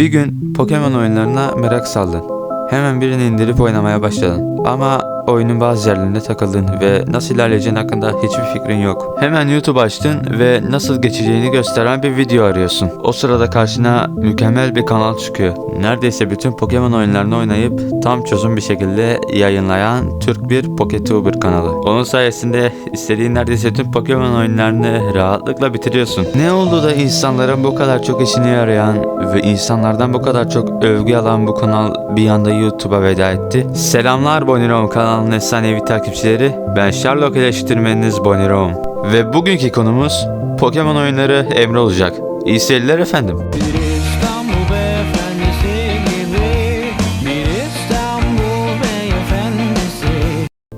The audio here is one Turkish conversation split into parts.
Bir gün Pokemon oyunlarına merak saldın. Hemen birini indirip oynamaya başladın. Ama oyunun bazı yerlerinde takıldın ve nasıl ilerleyeceğin hakkında hiçbir fikrin yok. Hemen YouTube açtın ve nasıl geçeceğini gösteren bir video arıyorsun. O sırada karşına mükemmel bir kanal çıkıyor. Neredeyse bütün Pokemon oyunlarını oynayıp tam çözüm bir şekilde yayınlayan Türk bir Poketuber kanalı. Onun sayesinde istediğin neredeyse tüm Pokemon oyunlarını rahatlıkla bitiriyorsun. Ne oldu da insanların bu kadar çok işine yarayan ve insanlardan bu kadar çok övgü alan bu kanal bir anda YouTube'a veda etti? Selamlar Bonirom kanalının efsanevi takipçileri. Ben Sherlock eleştirmeniniz Bonirom. Ve bugünkü konumuz Pokemon oyunları Emre olacak. İyi seyirler efendim. Bir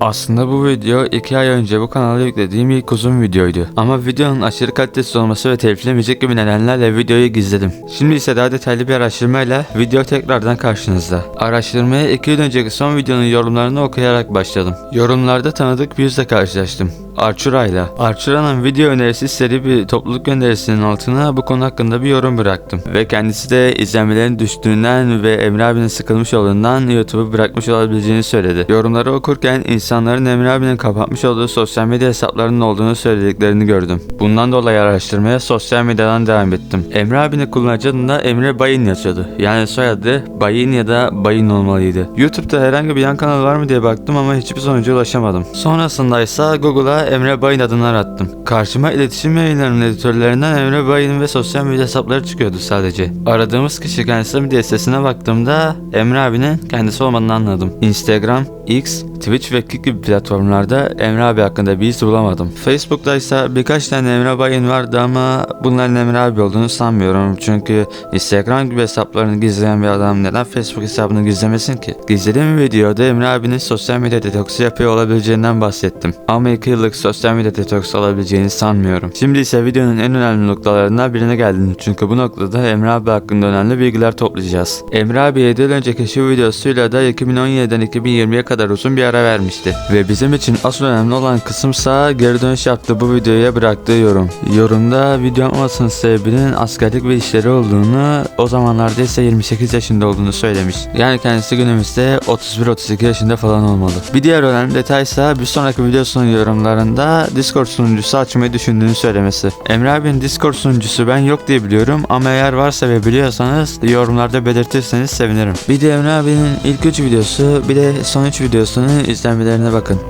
Aslında bu video 2 ay önce bu kanala yüklediğim ilk uzun videoydu. Ama videonun aşırı kalitesiz olması ve teliflemeyecek gibi nedenlerle videoyu gizledim. Şimdi ise daha detaylı bir araştırmayla video tekrardan karşınızda. Araştırmaya 2 yıl önceki son videonun yorumlarını okuyarak başladım. Yorumlarda tanıdık bir yüzle karşılaştım. Arçura ile. Arçura'nın video önerisi seri bir topluluk gönderisinin altına bu konu hakkında bir yorum bıraktım. Ve kendisi de izlenmelerin düştüğünden ve Emre abinin sıkılmış olduğundan YouTube'u bırakmış olabileceğini söyledi. Yorumları okurken insanların Emre abinin kapatmış olduğu sosyal medya hesaplarının olduğunu söylediklerini gördüm. Bundan dolayı araştırmaya sosyal medyadan devam ettim. Emre abinin kullanıcı adında Emre Bayın yazıyordu. Yani soyadı Bayın ya da Bayın olmalıydı. YouTube'da herhangi bir yan kanal var mı diye baktım ama hiçbir sonuca ulaşamadım. Sonrasında ise Google'a Emre Bayın adını arattım. Karşıma iletişim yayınlarının editörlerinden Emre Bayın ve sosyal medya hesapları çıkıyordu sadece. Aradığımız kişi kendisi mi diye sesine baktığımda Emre abinin kendisi olmadığını anladım. Instagram, X, Twitch ve Kik gibi platformlarda Emre abi hakkında bir iz bulamadım. Facebook'ta ise birkaç tane Emre Bayın vardı ama bunların Emre abi olduğunu sanmıyorum. Çünkü Instagram gibi hesaplarını gizleyen bir adam neden Facebook hesabını gizlemesin ki? Gizlediğim videoda Emre abinin sosyal medya detoksu yapıyor olabileceğinden bahsettim. Ama 2 yıllık sosyal medya detoksu olabileceğini sanmıyorum. Şimdi ise videonun en önemli noktalarından birine geldim. Çünkü bu noktada Emre abi hakkında önemli bilgiler toplayacağız. Emre abi 7 yıl önceki şu videosuyla da 2017'den 2020'ye kadar uzun bir ara vermişti. Ve bizim için asıl önemli olan kısımsa geri dönüş yaptığı bu videoya bıraktığı yorum. Yorumda video yapmamasının sebebinin askerlik ve işleri olduğunu, o zamanlarda ise 28 yaşında olduğunu söylemiş. Yani kendisi günümüzde 31-32 yaşında falan olmalı. Bir diğer önemli detaysa bir sonraki videosunun yorumlarında Discord sunucusu açmayı düşündüğünü söylemesi. Emre abinin Discord sunucusu ben yok diye biliyorum ama eğer varsa ve biliyorsanız yorumlarda belirtirseniz sevinirim. Bir de Emre abinin ilk 3 videosu bir de son 3 videosunun izlenmelerine bakın.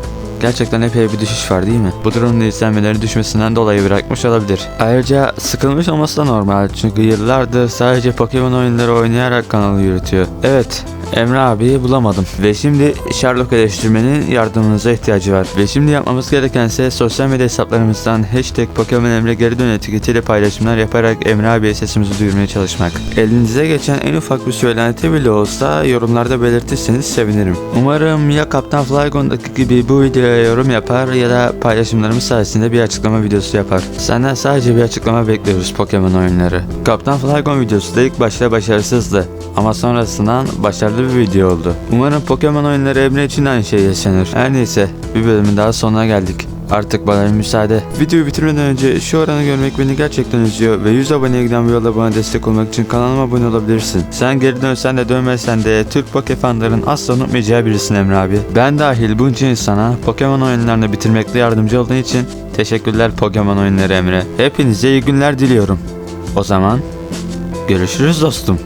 Gerçekten epey bir düşüş var değil mi? Bu durumda izlenmeleri düşmesinden dolayı bırakmış olabilir. Ayrıca sıkılmış olması da normal çünkü yıllardır sadece Pokemon oyunları oynayarak kanalı yürütüyor. Evet, Emre abiyi bulamadım ve şimdi Sherlock eleştirmenin yardımınıza ihtiyacı var. Ve şimdi yapmamız gereken ise sosyal medya hesaplarımızdan hashtag Pokemon Emre geri dön etiketiyle paylaşımlar yaparak Emre abiye sesimizi duyurmaya çalışmak. Elinize geçen en ufak bir söylenti bile olsa yorumlarda belirtirseniz sevinirim. Umarım ya Kaptan Flygon'daki gibi bu videoya yorum yapar ya da paylaşımlarımız sayesinde bir açıklama videosu yapar. Senden sadece bir açıklama bekliyoruz Pokemon oyunları. Kaptan Flygon videosu da ilk başta başarısızdı ama sonrasından başarılı bir video oldu. Umarım Pokemon oyunları Emre için aynı şey yaşanır. Her neyse bir bölümün daha sonuna geldik. Artık bana bir müsaade. Videoyu bitirmeden önce şu oranı görmek beni gerçekten üzüyor ve 100 aboneye giden bu yolda bana destek olmak için kanalıma abone olabilirsin. Sen geri dönsen de dönmesen de Türk Pokefanların asla unutmayacağı birisin Emre abi. Ben dahil bunca insana Pokemon oyunlarını bitirmekte yardımcı olduğun için teşekkürler Pokemon oyunları Emre. Hepinize iyi günler diliyorum. O zaman görüşürüz dostum.